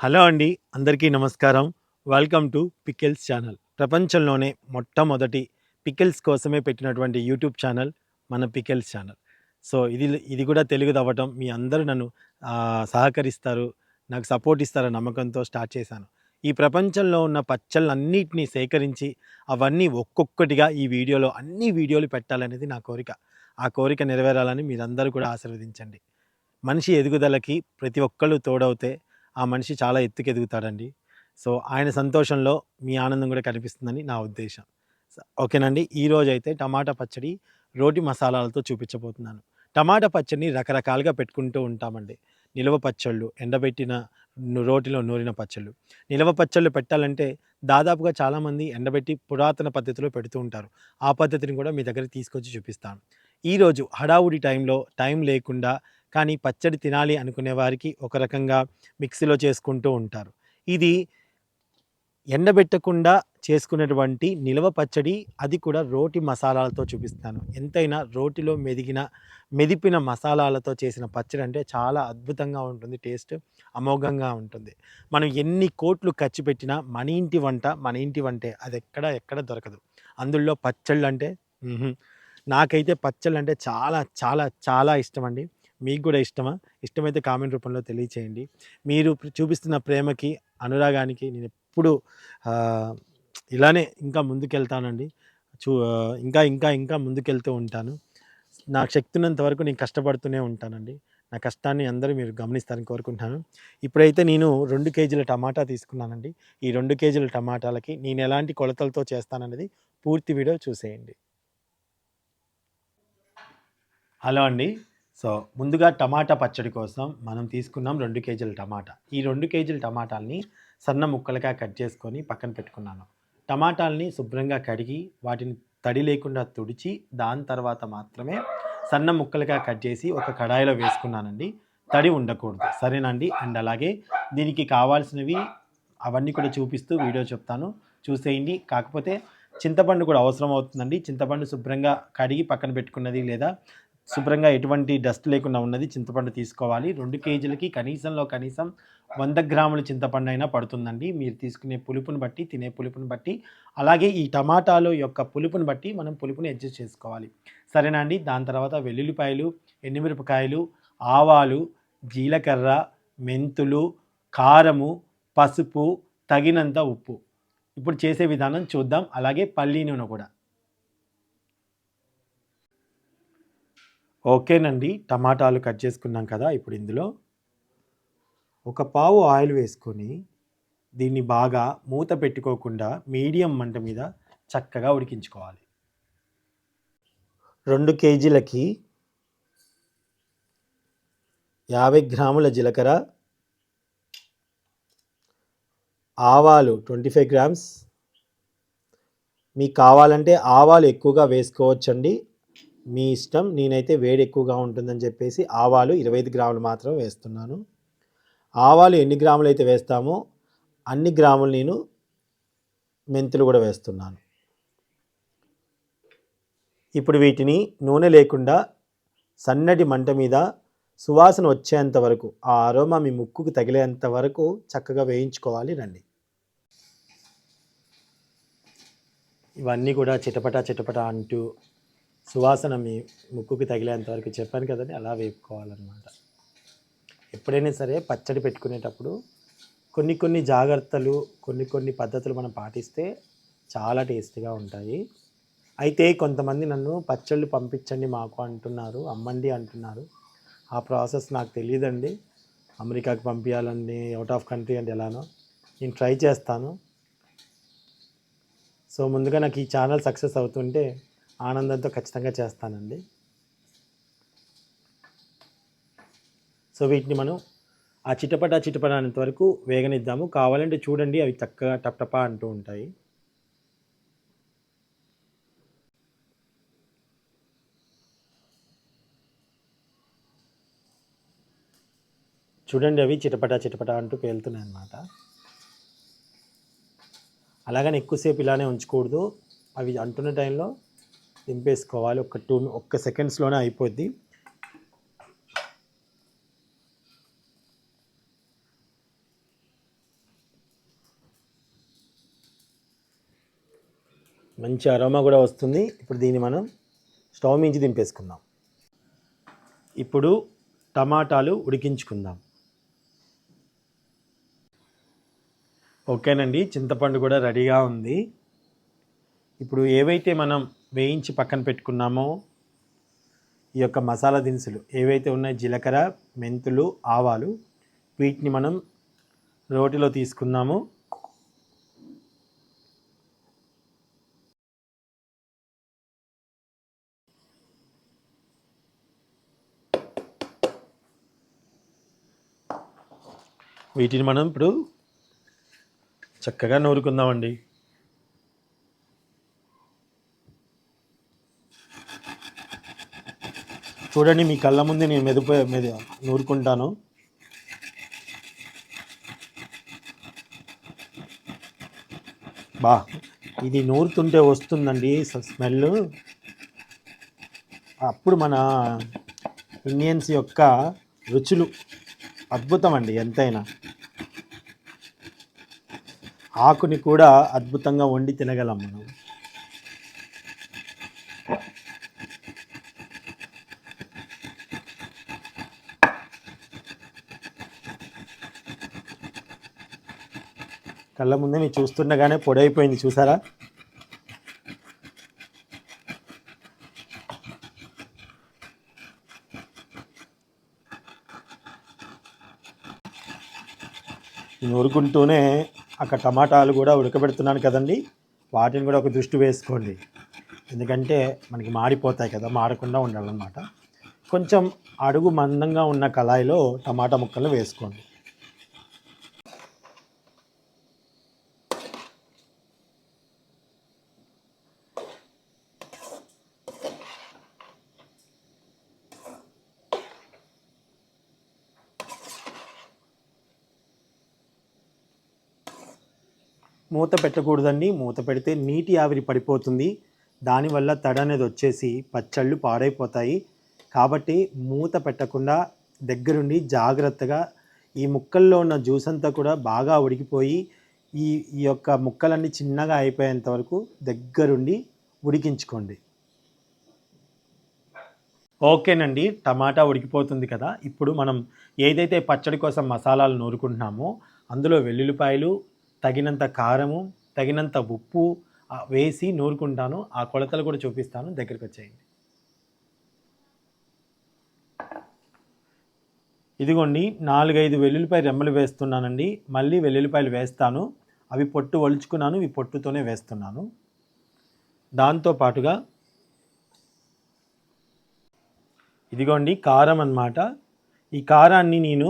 Hello అండి అందరికీ నమస్కారం. వెల్కమ్ టు పికిల్స్ ఛానల్ ప్రపంచంలోనే మొట్టమొదటి పికిల్స్ కోసమే పెట్టినటువంటి యూట్యూబ్ ఛానల్ మన పికిల్స్ ఛానల్ సో ఇది ఇది కూడా తెలుగు అవ్వటం మీ అందరూ నన్ను సహకరిస్తారు. నాకు సపోర్ట్ ఇస్తారని నమ్మకంతో స్టార్ట్ చేశాను. ఈ ప్రపంచంలో ఉన్న పచ్చళ్ళన్నిటినీ సేకరించి అవన్నీ ఒక్కొక్కటిగా ఈ వీడియోలో అన్ని వీడియోలు పెట్టాలనేది నా కోరిక. ఆ కోరిక నెరవేరాలని మీరందరూ కూడా ఆశీర్వదించండి. మనిషి ఎదుగుదలకి ప్రతి ఒక్కళ్ళు తోడవుతే ఆ మనిషి చాలా ఎత్తుకు ఎదుగుతాడండి సో ఆయన సంతోషంలో మీ ఆనందం కూడా కనిపిస్తుందని నా ఉద్దేశం. ఓకేనండి. ఈరోజు అయితే టమాటా పచ్చడి రోటి మసాలాలతో చూపించబోతున్నాను. టమాటా పచ్చడిని రకరకాలుగా పెట్టుకుంటూ ఉంటామండి. నిలవ పచ్చళ్ళు ఎండబెట్టిన రోటిలో నూరిన పచ్చళ్ళు. నిలవ పచ్చళ్ళు పెట్టాలంటే దాదాపుగా చాలామంది ఎండబెట్టి పురాతన పద్ధతిలో పెడుతూ ఉంటారు. ఆ పద్ధతిని కూడా మీ దగ్గర తీసుకొచ్చి చూపిస్తాను. ఈరోజు హడావుడి టైంలో టైం లేకుండా కానీ పచ్చడి తినాలి అనుకునే వారికి ఒక రకంగా మిక్సీలో చేసుకుంటూ ఉంటారు. ఇది ఎండబెట్టకుండా చేసుకునేటువంటి నిలవ పచ్చడి అది కూడా రోటి మసాలాలతో చూపిస్తాను. ఎంతైనా రోటిలో మెదిగిన మెదిపిన మసాలాలతో చేసిన పచ్చడి అంటే చాలా అద్భుతంగా ఉంటుంది టేస్ట్ అమోఘంగా ఉంటుంది. మనం ఎన్ని కోట్లు ఖర్చు పెట్టినా మన ఇంటి వంట మన ఇంటి వంటే అది ఎక్కడ ఎక్కడ దొరకదు. అందులో పచ్చళ్ళు అంటే నాకైతే పచ్చళ్ళు అంటే చాలా చాలా చాలా ఇష్టం అండి మీకు కూడా ఇష్టమా? ఇష్టమైతే కామెంట్ రూపంలో తెలియచేయండి. మీరు చూపిస్తున్న ప్రేమకి అనురాగానికి నేను ఎప్పుడు ఇలానే ఇంకా ముందుకెళ్తానండి. చూ ఇంకా ఇంకా ఇంకా ముందుకెళ్తూ ఉంటాను. నాకు శక్తి ఉన్నంత వరకు నేను కష్టపడుతూనే ఉంటానండి. నా కష్టాన్ని అందరూ మీరు గమనిస్తారని కోరుకుంటున్నాను. ఇప్పుడైతే నేను రెండు కేజీల టమాటా తీసుకున్నానండి. ఈ రెండు కేజీల టమాటాలకి నేను ఎలాంటి కొలతలతో చేస్తాననేది పూర్తి వీడియో చూసేయండి. హలో అండి. సో ముందుగా టమాటా పచ్చడి కోసం మనం తీసుకున్నాం రెండు కేజీల టమాటా. ఈ రెండు కేజీల టమాటాలని సన్న ముక్కలుగా కట్ చేసుకొని పక్కన పెట్టుకున్నాను. టమాటాలని శుభ్రంగా కడిగి వాటిని తడి లేకుండా తుడిచి దాని తర్వాత మాత్రమే సన్న ముక్కలుగా కట్ చేసి ఒక కడాయిలో వేసుకున్నానండి. తడి ఉండకూడదు. సరేనండి? అండ్ అలాగే దీనికి కావాల్సినవి అవన్నీ కూడా చూపిస్తూ వీడియో చెప్తాను. చూసేయండి. కాకపోతే చింతపండు కూడా అవసరం అవుతుందండి. చింతపండు శుభ్రంగా కడిగి పక్కన పెట్టుకున్నది లేదా శుభ్రంగా ఎటువంటి డస్ట్ లేకుండా ఉన్నది చింతపండు తీసుకోవాలి. రెండు కేజీలకి కనీసంలో కనీసం వంద గ్రాముల చింతపండు అయినా పడుతుందండి. మీరు తీసుకునే పులుపుని బట్టి తినే పులుపుని బట్టి అలాగే ఈ టమాటాలు యొక్క పులుపుని బట్టి మనం పులుపుని అడ్జస్ట్ చేసుకోవాలి. సరేనా అండి? దాని తర్వాత వెల్లుల్లిపాయలు ఎండుమిరపకాయలు ఆవాలు జీలకర్ర మెంతులు కారము పసుపు తగినంత ఉప్పు. ఇప్పుడు చేసే విధానం చూద్దాం. అలాగే పల్లీ నూనె కూడా. ఓకేనండి. టమాటాలు కట్ చేసుకున్నాం కదా ఇప్పుడు ఇందులో. ఒక పావు ఆయిల్ వేసుకొని దీన్ని బాగా మూత పెట్టుకోకుండా మీడియం మంట మీద చక్కగా ఉడికించుకోవాలి. రెండు కేజీలకి యాభై గ్రాముల జీలకర్ర ఆవాలు ట్వంటీ ఫైవ్ గ్రామ్స్. మీకు కావాలంటే ఆవాలు ఎక్కువగా వేసుకోవచ్చండి. మీ ఇష్టం నేనైతే వేడి ఎక్కువగా ఉంటుందని చెప్పేసి ఆవాలు ఇరవై ఐదు గ్రాములు మాత్రం వేస్తున్నాను. ఆవాలు ఎన్ని గ్రాములు అయితే వేస్తామో అన్ని గ్రాములు నేను మెంతులు కూడా వేస్తున్నాను. ఇప్పుడు వీటిని నూనె లేకుండా సన్నటి మంట మీద సువాసన వచ్చేంత వరకు ఆ అరోమా మీ ముక్కుకు తగిలేంత వరకు చక్కగా వేయించుకోవాలి రండి. ఇవన్నీ కూడా చిటపట చిటపట అంటూ సువాసన మీ ముక్కుకి తగిలేంత వరకు చెప్పాను కదండి అలా వేపుకోవాలన్నమాట. ఎప్పుడైనా సరే పచ్చడి పెట్టుకునేటప్పుడు కొన్ని కొన్ని జాగ్రత్తలు కొన్ని కొన్ని పద్ధతులు మనం పాటిస్తే చాలా టేస్టీగా ఉంటాయి. అయితే కొంతమంది నన్ను పచ్చళ్ళు పంపించండి మాకు అంటున్నారు అమ్మండి అంటున్నారు. ఆ ప్రాసెస్ నాకు తెలియదండి. అమెరికాకి పంపించాలండి అవుట్ ఆఫ్ కంట్రీ అంటే ఎలానో నేను ట్రై చేస్తాను. సో ముందుగా నాకు ఈ ఛానల్ సక్సెస్ అవుతుంటే ఆనందంతో ఖచ్చితంగా చేస్తానండి. సో వీటిని మనం ఆ చిటపట చిటపట అనేంత వరకు వేగనిద్దాము. కావాలంటే చూడండి అవి చక్కగా టప్టపా అంటూ ఉంటాయి. చూడండి అవి చిటపట చిటపట అంటూ పేలుతున్నాయి అన్నమాట అలాగని ఎక్కువసేపు ఇలానే ఉంచకూడదు. అవి అంటున్న టైంలో దింపేసుకోవాలి. ఒక టూ ఒక్క సెకండ్స్లోనే అయిపోద్ది. మంచి అరోమా కూడా వస్తుంది. ఇప్పుడు దీన్ని మనం స్టవ్ మించి దింపేసుకుందాం. ఇప్పుడు టమాటాలు ఉడికించుకుందాం. ఓకేనండి చింతపండు కూడా రెడీగా ఉంది. ఇప్పుడు ఏవైతే మనం వేయించి పక్కన పెట్టుకున్నామో ఈ యొక్క మసాలా దినుసులు. ఏవైతే ఉన్నాయో జీలకర్ర మెంతులు ఆవాలు వీటిని మనం రోటిలో తీసుకున్నాము వీటిని మనం ఇప్పుడు చక్కగా నూరుకుందామండి. చూడండి మీ కళ్ళ ముందు నేను మెదుపు మెద నూరుకుంటాను. బా ఇది నూరుతుంటే వస్తుందండి స్మెల్ అప్పుడు మన ఇండియన్స్ యొక్క రుచులు అద్భుతం అండి ఎంతైనా. ఆకుని కూడా అద్భుతంగా వండి తినగలం మనం. కళ్ళ ముందే మీరు చూస్తుండగానే పొడైపోయింది చూసారా? నూరుకుంటూనే అక్కడ టమాటాలు కూడా ఉడకబెడుతున్నాను కదండి. వాటిని కూడా ఒక దృష్టి వేసుకోండి. ఎందుకంటే మనకి మాడిపోతాయి కదా మాడకుండా ఉండాలన్నమాట. కొంచెం అడుగు మందంగా ఉన్న కళాయిలో టమాటా ముక్కలు వేసుకోండి. మూత పెట్టకూడదండి. మూత పెడితే నీటి ఆవిరి పడిపోతుంది. దానివల్ల తడ అనేది వచ్చేసి పచ్చళ్ళు పాడైపోతాయి. కాబట్టి మూత పెట్టకుండా దగ్గరుండి జాగ్రత్తగా ఈ ముక్కల్లో ఉన్న జ్యూస్ అంతా కూడా బాగా ఉడికిపోయి ఈ ఈ యొక్క ముక్కలన్నీ చిన్నగా అయిపోయేంత వరకు దగ్గరుండి ఉడికించుకోండి. ఓకేనండి. టమాటా ఉడికిపోతుంది కదా. ఇప్పుడు మనం ఏదైతే పచ్చడి కోసం మసాలాలు నూరుకుంటున్నామో అందులో వెల్లుల్లిపాయలు తగినంత కారము తగినంత ఉప్పు వేసి నూరుకుంటాను. ఆ కొలతలు కూడా చూపిస్తాను. దగ్గరికి వచ్చేయండి. ఇదిగోండి నాలుగైదు వెల్లుల్లిపాయ రెమ్మలు వేస్తున్నానండి. మళ్ళీ వెల్లుల్లిపాయలు వేస్తాను. అవి పొట్టు వలుచుకున్నాను ఇవి పొట్టుతోనే వేస్తున్నాను. దాంతో పాటుగా ఇదిగోండి కారం అన్నమాట. ఈ కారాన్ని నేను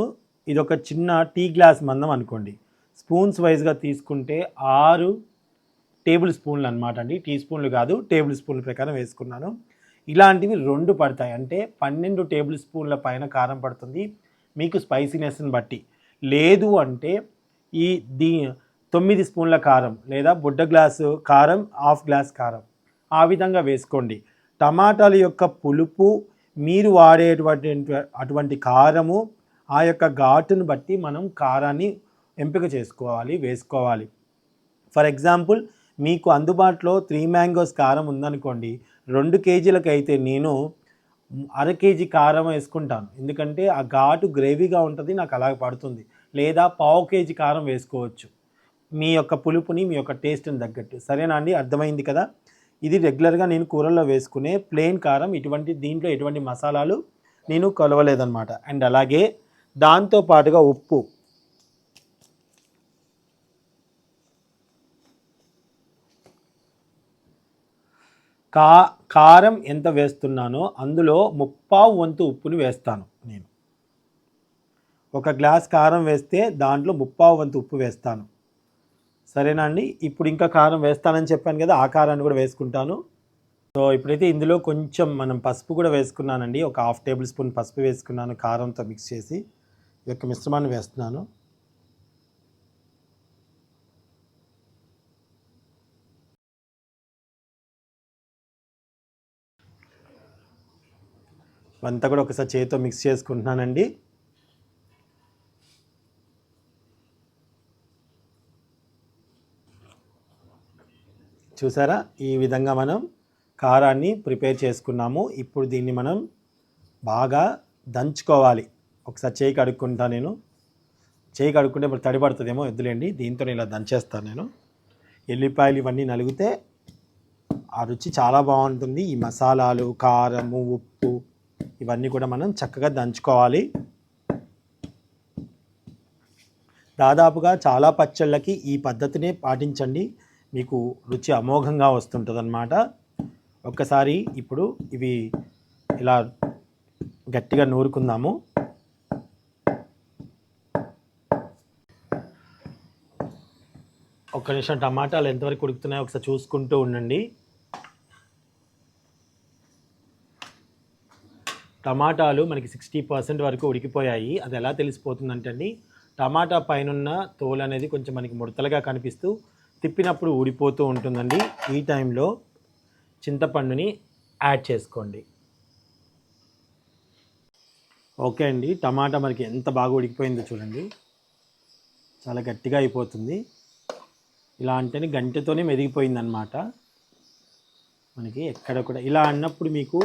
ఇదొక చిన్న టీ గ్లాస్ మందం అనుకోండి. స్పూన్స్ వైజ్గా తీసుకుంటే ఆరు టేబుల్ స్పూన్లు అనమాట అండి. టీ స్పూన్లు కాదు టేబుల్ స్పూన్ల ప్రకారం వేసుకున్నాను. ఇలాంటివి రెండు పడతాయి. అంటే పన్నెండు టేబుల్ స్పూన్ల పైన కారం పడుతుంది. మీకు స్పైసీనెస్ని బట్టి. లేదు అంటే ఈ దీ తొమ్మిది స్పూన్ల కారం లేదా బుడ్డ గ్లాసు కారం హాఫ్ గ్లాస్ కారం ఆ విధంగా వేసుకోండి. టమాటాల యొక్క పులుపు మీరు వాడేటువంటి అటువంటి కారము ఆ యొక్క ఘాటును బట్టి మనం కారాన్ని ఎంపిక చేసుకోవాలి వేసుకోవాలి. ఫర్ ఎగ్జాంపుల్ మీకు అందుబాటులో త్రీ మ్యాంగోస్ కారం ఉందనుకోండి రెండు కేజీలకు అయితే నేను అర కేజీ కారం వేసుకుంటాను. ఎందుకంటే ఆ ఘాటు గ్రేవీగా ఉంటుంది నాకు అలాగ పడుతుంది. లేదా పావు కేజీ కారం వేసుకోవచ్చు. మీ యొక్క పులుపుని మీ యొక్క టేస్ట్ని తగ్గట్టు. సరేనా అండి? అర్థమైంది కదా? ఇది రెగ్యులర్గా నేను కూరల్లో వేసుకునే ప్లెయిన్ కారం ఇటువంటి దీంట్లో ఎటువంటి మసాలాలు నేను కొలవలేదన్నమాట. అండ్ అలాగే దాంతో పాటుగా ఉప్పు. కా కారం ఎంత వేస్తున్నానో అందులో ముప్పావు వంతు ఉప్పుని వేస్తాను నేను. ఒక గ్లాస్ కారం వేస్తే దాంట్లో ముప్పావు వంతు ఉప్పు వేస్తాను. సరేనా అండి? ఇప్పుడు ఇంకా కారం వేస్తానని చెప్పాను కదా ఆ కారాన్ని కూడా వేసుకుంటాను. సో ఇప్పుడైతే ఇందులో కొంచెం మనం పసుపు కూడా వేసుకున్నానండి. ఒక హాఫ్ టేబుల్ స్పూన్ పసుపు వేసుకున్నాను కారంతో మిక్స్ చేసి. ఈ యొక్క మిశ్రమాన్ని వేస్తున్నాను. అంతా కూడా ఒకసారి చేతితో మిక్స్ చేసుకుంటున్నానండి. చూసారా? ఈ విధంగా మనం కారాన్ని ప్రిపేర్ చేసుకున్నాము. ఇప్పుడు దీన్ని మనం బాగా దంచుకోవాలి. ఒకసారి చేయి కడుక్కుంటా నేను. చేయి కడుక్కుంటే ఇప్పుడు తడి పడుతుందేమో ఎద్దులేండి దీంతో ఇలా దంచేస్తాను నేను. ఎల్లిపాయలు ఇవన్నీ నలిగితే ఆ రుచి చాలా బాగుంటుంది. ఈ మసాలాలు కారము ఉప్పు ఇవన్నీ కూడా మనం చక్కగా దంచుకోవాలి. దాదాపుగా చాలా పచ్చళ్ళకి ఈ పద్ధతినే పాటించండి. మీకు రుచి అమోఘంగా వస్తుంటుంది ఒక్కసారి ఇప్పుడు ఇవి ఇలా గట్టిగా నూరుకుందాము. ఒక్క నిమిషం టమాటాలు ఎంతవరకు ఉడుకుతున్నాయో ఒకసారి చూసుకుంటూ ఉండండి. టమాటాలు మనకి సిక్స్టీ పర్సెంట్ వరకు ఉడికిపోయాయి. అది ఎలా తెలిసిపోతుందంటే అండి టమాటా పైనున్న తోలు అనేది కొంచెం మనకి ముడతలుగా కనిపిస్తూ తిప్పినప్పుడు ఊడిపోతూ ఉంటుందండి. ఈ టైంలో చింతపండుని యాడ్ చేసుకోండి. ఓకే అండి టమాటా మనకి ఎంత బాగా ఉడికిపోయిందో చూడండి. చాలా గట్టిగా అయిపోతుంది. ఇలా అంటేనే గంటతోనే మెదిగిపోయింది అనమాట మనకి ఎక్కడ కూడా ఇలా అన్నప్పుడు మీకు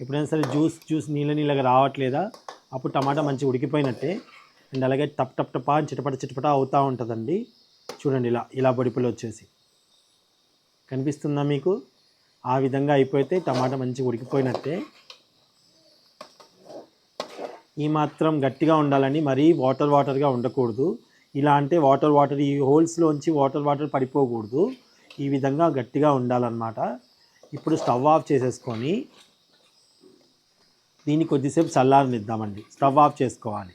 ఎప్పుడైనా సరే జ్యూస్ జ్యూస్ నీళ్ళ నీళ్ళగా రావట్లేదా? అప్పుడు టమాటా మంచిగా ఉడికిపోయినట్టే. అండ్ అలాగే టప్ టప్ టపా అని చిటపట చిటపట అవుతూ ఉంటుందండి. చూడండి ఇలా ఇలా పొడిపులు వచ్చేసి. కనిపిస్తుందా మీకు? ఆ విధంగా అయిపోతే టమాటా మంచిగా ఉడికిపోయినట్టే. ఈ మాత్రం గట్టిగా ఉండాలని మరీ వాటర్ వాటర్గా ఉండకూడదు. ఇలా అంటే వాటర్ వాటర్ ఈ హోల్స్లోంచి వాటర్ వాటర్ పడిపోకూడదు. ఈ విధంగా గట్టిగా ఉండాలన్నమాట. ఇప్పుడు స్టవ్ ఆఫ్ చేసేసుకొని దీన్ని కొద్దిసేపు చల్లారనిద్దామండి. స్టవ్ ఆఫ్ చేసుకోవాలి.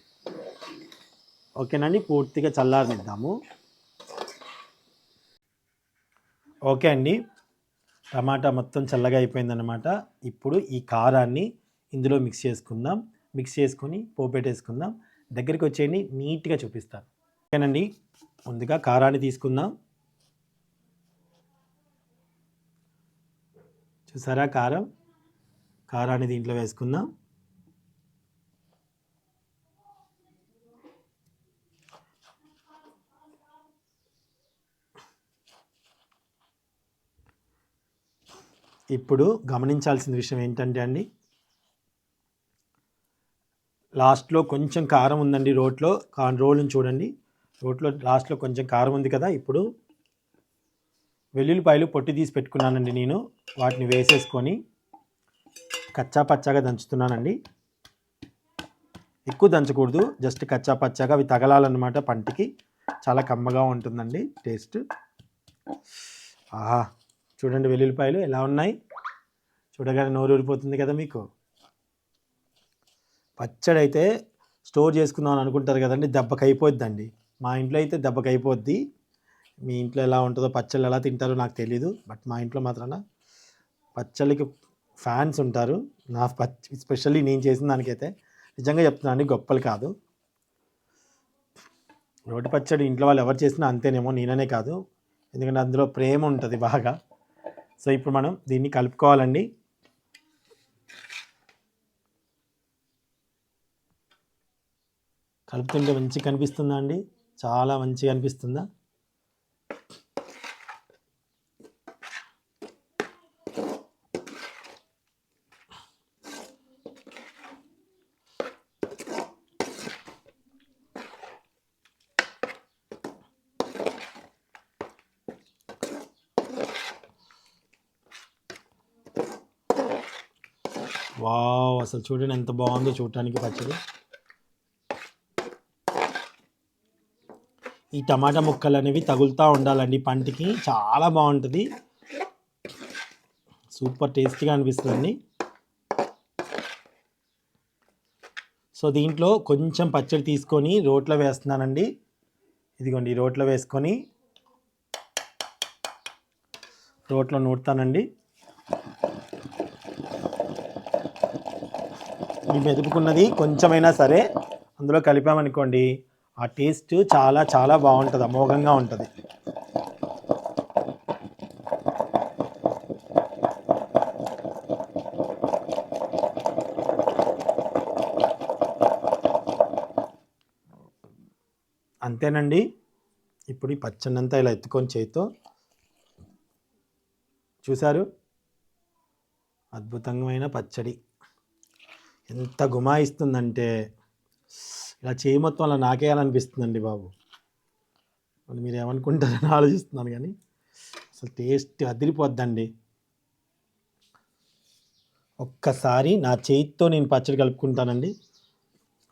ఓకేనండి పూర్తిగా చల్లారనిద్దాము. ఓకే అండి. టమాటా మొత్తం చల్లగా అయిపోయిందన్నమాట. ఇప్పుడు ఈ కారాన్ని ఇందులో మిక్స్ చేసుకుందాం. మిక్స్ చేసుకొని పోపెట్టేసుకుందాం. దగ్గరికి వచ్చేయండి. నీట్గా చూపిస్తాను. ఓకేనండి ముందుగా కారాన్ని తీసుకుందాం. చూసారా కారం? కారాన్ని దీంట్లో వేసుకుందాం. ఇప్పుడు గమనించాల్సిన విషయం ఏంటంటే అండి లాస్ట్లో కొంచెం కారం ఉందండి రోట్లో. కా రోల్ని చూడండి. రోట్లో లాస్ట్లో కొంచెం కారం ఉంది కదా ఇప్పుడు వెల్లుల్లిపాయలు పొట్టి తీసి పెట్టుకున్నానండి నేను. వాటిని వేసేసుకొని కచ్చా పచ్చాగా దంచుతున్నానండి. ఎక్కువ దంచకూడదు జస్ట్ కచ్చా పచ్చాగా అవి తగలాలన్నమాట పంటికి. చాలా కమ్మగా ఉంటుందండి టేస్ట్. ఆహా! చూడండి వెల్లుల్లిపాయలు ఎలా ఉన్నాయి. చూడగానే నోరు ఊరిపోతుంది కదా మీకు. పచ్చడి అయితే స్టోర్ చేసుకుందాం అని అనుకుంటారు కదండి దెబ్బకి అయిపోద్దండి మా ఇంట్లో అయితే దెబ్బకి అయిపోద్ది మీ ఇంట్లో ఎలా ఉంటుందో పచ్చళ్ళు ఎలా తింటారో నాకు తెలీదు బట్ మా ఇంట్లో మాత్రాన పచ్చళ్ళకి ఫ్యాన్స్ ఉంటారు. నా పచ్చ స్పెషల్లీ నేను చేసిన దానికైతే నిజంగా చెప్తున్నాను అండి గొప్పలు కాదు. రోటి పచ్చడి ఇంట్లో వాళ్ళు ఎవరు చేసినా అంతేనేమో నేననే కాదు. ఎందుకంటే అందులో ప్రేమ ఉంటుంది బాగా. సో ఇప్పుడు మనం దీన్ని కలుపుకోవాలండి. కలుపుతుంటే మంచిగా కనిపిస్తుందా అండి? చాలా మంచిగా అనిపిస్తుందా? వావ్ అసలు చూడండి ఎంత బాగుందో చూడటానికి పచ్చడి. ఈ టమాటా ముక్కలు అనేవి తగులుతూ ఉండాలండి పంటికి చాలా బాగుంటుంది. సూపర్ టేస్టీగా అనిపిస్తుంది సో దీంట్లో కొంచెం పచ్చడి తీసుకొని రోట్లో వేస్తున్నానండి. ఇదిగోండి రోట్లో వేసుకొని రోట్లో నూరుతానండి. ఈ మెదుపుకున్నది కొంచెమైనా సరే అందులో కలిపామనుకోండి ఆ టేస్ట్ చాలా చాలా బాగుంటుంది అమోఘంగా ఉంటుంది. అంతేనండి. ఇప్పుడు ఈ పచ్చనంతా ఇలా ఎత్తుకొని చేతితో చూశారు? అద్భుతమైన పచ్చడి. ఎంత గుమాయిస్తుందంటే ఇలా చేయి మొత్తం అలా నాకేయాలనిపిస్తుందండి బాబు. మరి మీరు ఏమనుకుంటారని ఆలోచిస్తున్నాను కానీ అసలు టేస్ట్ అదిరిపోద్దండి. ఒక్కసారి నా చేతితో నేను పచ్చడి కలుపుకుంటానండి.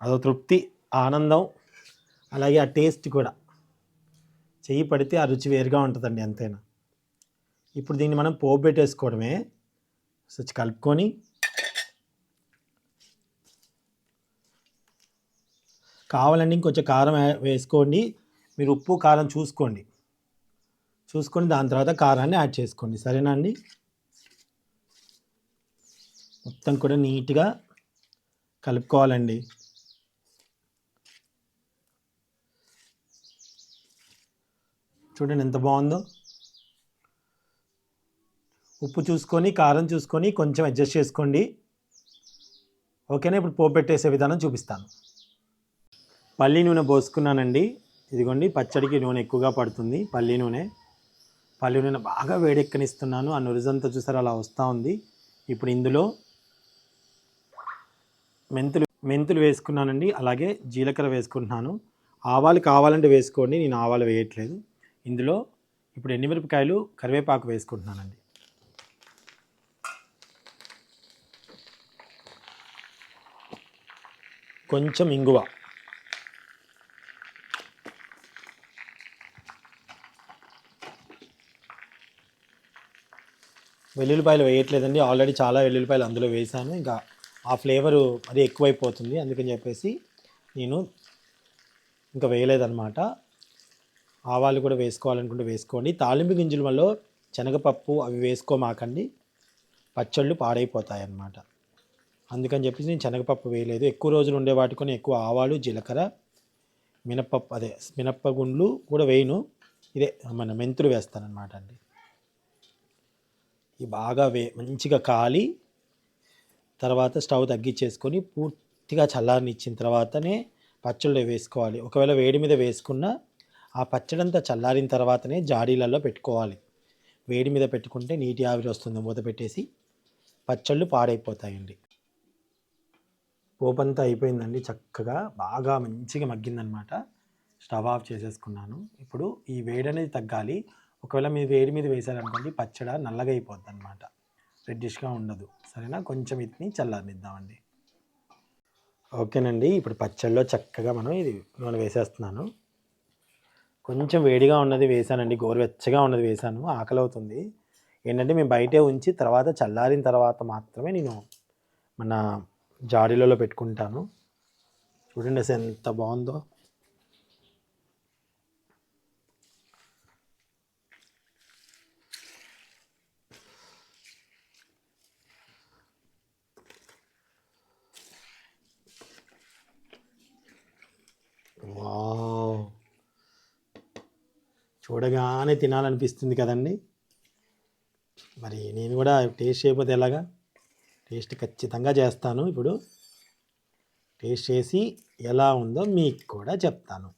అదో తృప్తి ఆనందం అలాగే ఆ టేస్ట్ కూడా. చెయ్యి పడితే ఆ రుచి వేరుగా ఉంటుందండి ఎంతైనా. ఇప్పుడు దీన్ని మనం పోపు పెట్టేసుకోవడమే. సో కలుపుకొని కావాలండి ఇంకొంచెం కారం వేసుకోండి. మీరు ఉప్పు కారం చూసుకోండి. చూసుకొని దాని తర్వాత కారాన్ని యాడ్ చేసుకోండి. సరేనా అండి? మొత్తం కూడా నీట్గా కలుపుకోవాలండి. చూడండి ఎంత బాగుందో. ఉప్పు చూసుకొని కారం చూసుకొని కొంచెం అడ్జస్ట్ చేసుకోండి. ఓకేనా? ఇప్పుడు పోపు పెట్టేసే విధానం చూపిస్తాను. పల్లి నూనె పోసుకున్నానండి. ఇదిగోండి పచ్చడికి నూనె ఎక్కువగా పడుతుంది పల్లి నూనె. పల్లి నూనె బాగా వేడెక్కనిస్తున్నాను. ఆ నురిజంతా చూసారు అలా వస్తూ ఉంది. ఇప్పుడు ఇందులో మెంతులు మెంతులు వేసుకున్నానండి. అలాగే జీలకర్ర వేసుకుంటున్నాను. ఆవాలు కావాలంటే వేసుకోండి నేను ఆవాలు వేయట్లేదు. ఇందులో ఇప్పుడు ఎండుమిరపకాయలు కరివేపాకు వేసుకుంటున్నానండి. కొంచెం ఇంగువ. వెల్లుల్లిపాయలు వేయట్లేదండి. ఆల్రెడీ చాలా వెల్లుల్లిపాయలు అందులో వేసాను. ఇంకా ఆ ఫ్లేవరు అది ఎక్కువైపోతుంది అందుకని చెప్పేసి నేను ఇంకా వేయలేదన్నమాట. ఆవాలు కూడా వేసుకోవాలనుకుంటే వేసుకోండి. తాలింపు గింజల వల్ల శనగపప్పు అవి వేసుకోమాకండి. పచ్చళ్ళు పాడైపోతాయి అన్నమాట అందుకని చెప్పేసి నేను శనగపప్పు వేయలేదు. ఎక్కువ రోజులు ఉండే వాటికొని ఎక్కువ ఆవాలు జీలకర్ర మినపప్పు అదే మినప్పగుండ్లు కూడా వేయను. ఇదే మన మెంతులు వేస్తానన్నమాట అండి. ఈ బాగా వే మంచిగా కాలి తర్వాత స్టవ్ తగ్గించేసుకొని పూర్తిగా చల్లారనిచ్చిన తర్వాతనే పచ్చళ్ళు వేసుకోవాలి. ఒకవేళ వేడి మీద వేసుకున్నా ఆ పచ్చడంతా చల్లారిన తర్వాతనే జాడీలలో పెట్టుకోవాలి. వేడి మీద పెట్టుకుంటే నీటి ఆవిరి వస్తుంది మూత పెట్టేసి పచ్చళ్ళు పాడైపోతాయండి. పోపంతా అయిపోయిందండి చక్కగా. బాగా మంచిగా మగ్గిందనమాట. స్టవ్ ఆఫ్ చేసేసుకున్నాను. ఇప్పుడు ఈ వేడి అనేది తగ్గాలి. ఒకవేళ మీరు వేడి మీద వేసారనుకోండి పచ్చడి నల్లగా అయిపోద్ది అనమాట రెడ్డిష్గా ఉండదు. సరేనా? కొంచెం వీటిని చల్లారనిద్దామండి. ఓకేనండి. ఇప్పుడు పచ్చళ్ళలో చక్కగా మనం ఇది నూనె వేసేస్తున్నాను. కొంచెం వేడిగా ఉన్నది వేసానండి. గోరువెచ్చగా ఉన్నది వేసాను. ఆకలి అవుతుంది. ఏంటంటే మేము బయటే ఉంచి తర్వాత చల్లారిన తర్వాత మాత్రమే నేను మన జాడీలలో పెట్టుకుంటాను. చూడండి అసలు ఎంత బాగుందో. చూడగానే తినాలనిపిస్తుంది కదండి. మరి నేను కూడా టేస్ట్ చేయకపోతే ఎలాగా? టేస్ట్ ఖచ్చితంగా చేస్తాను. ఇప్పుడు టేస్ట్ చేసి ఎలా ఉందో మీకు కూడా చెప్తాను.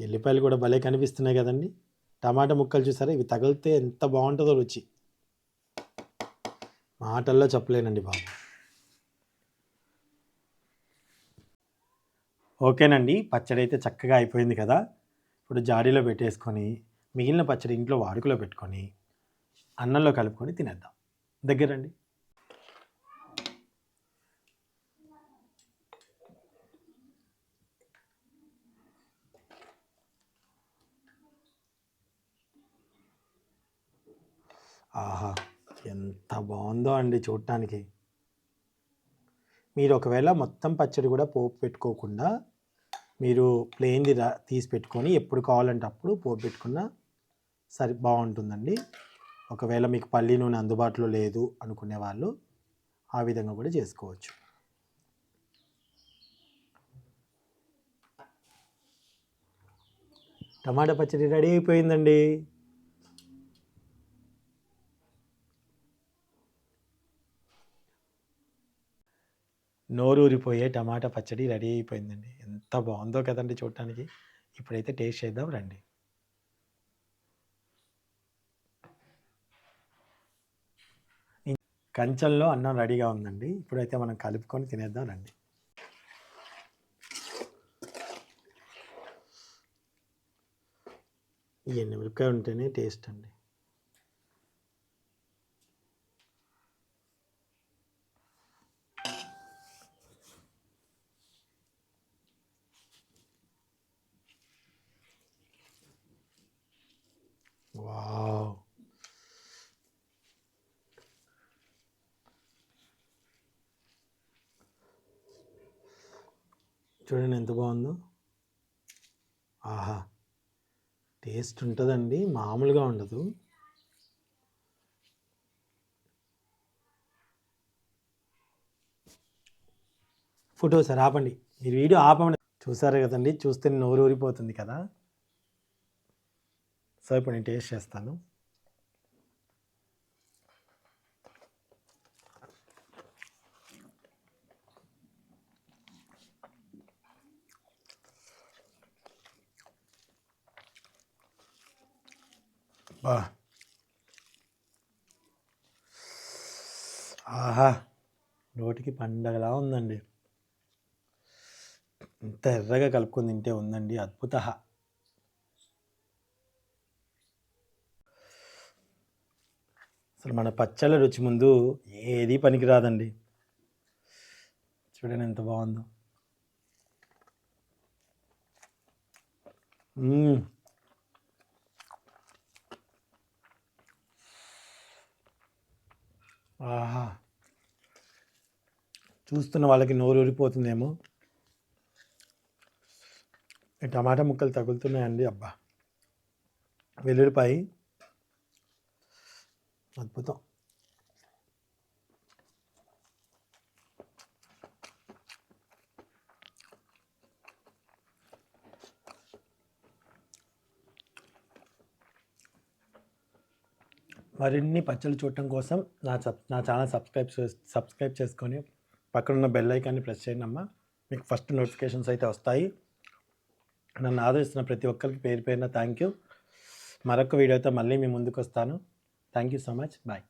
ఎల్లిపాయలు కూడా భలే కనిపిస్తున్నాయి కదండి. టమాటా ముక్కలు చూసారా? ఇవి తగిలితే ఎంత బాగుంటుందో రుచి. మాటల్లో చెప్పలేనండి బాబు. ఓకేనండి. పచ్చడి అయితే చక్కగా అయిపోయింది కదా. ఇప్పుడు జాడీలో పెట్టేసుకొని మిగిలిన పచ్చడి ఇంట్లో వాడుకలో పెట్టుకొని అన్నంలో కలుపుకొని తినేద్దాం. దగ్గరండి. ఆహా ఎంత బాగుందో అండి చూడటానికి మీరు ఒకవేళ మొత్తం పచ్చడి కూడా పోపు పెట్టుకోకుండా మీరు ప్లెయిన్ది రా తీసి పెట్టుకొని ఎప్పుడు కావాలంటే అప్పుడు పోపు పెట్టుకున్న సరి బాగుంటుందండి. ఒకవేళ మీకు పల్లి నూనె అందుబాటులో లేదు అనుకునే వాళ్ళు ఆ విధంగా కూడా చేసుకోవచ్చు. టమాటా పచ్చడి రెడీ అయిపోయిందండి. నోరూరిపోయే టమాటా పచ్చడి రెడీ అయిపోయిందండి. ఎంత బాగుందో కదండి చూడటానికి. ఇప్పుడైతే టేస్ట్ చేద్దాం రండి. కంచంలో అన్నం రెడీగా ఉందండి. ఇప్పుడైతే మనం కలుపుకొని తినేద్దాం రండి. ఇవన్నీ మిరపకాయ ఉంటేనే టేస్ట్ అండి. చూడండి ఎంత బాగుందో. ఆహా టేస్ట్ ఉంటుందండి మామూలుగా ఉండదు. ఫోటో సార్ ఆపండి మీరు వీడియో ఆపండి చూసారు కదండి చూస్తే నోరు ఊరిపోతుంది కదా. సో ఇప్పుడు నేను టేస్ట్ చేస్తాను. బా. ఆహా నోటికి పండగలా ఉందండి. ఇంత ఎర్రగా కలుపుకొని తింటే ఉందండి అద్భుత అసలు మన పచ్చళ్ళ రుచి ముందు ఏది పనికిరాదండి. చూడండి ఎంత బాగుందో. ఆహా. చూస్తున్న వాళ్ళకి నోరు ఊరిపోతుందేమో. ఈ టమాటా ముక్కలు తగులుతున్నాయండి అబ్బా. వెల్లుల్లిపాయి. అద్భుతం. మరిన్ని పచ్చళ్ళు చూడటం కోసం నా సబ్ నా ఛానల్ సబ్స్క్రైబ్ సబ్స్క్రైబ్ చేసుకొని పక్కనున్న బెల్ ఐకాన్ని ప్రెస్ చేయండి అమ్మా మీకు ఫస్ట్ నోటిఫికేషన్స్ అయితే వస్తాయి. నన్ను ఆదరిస్తున్న ప్రతి ఒక్కరికి పేరు పేరున థ్యాంక్ యూ. మరొక వీడియోతో మళ్ళీ మీ ముందుకు వస్తాను thank you so much. Bye.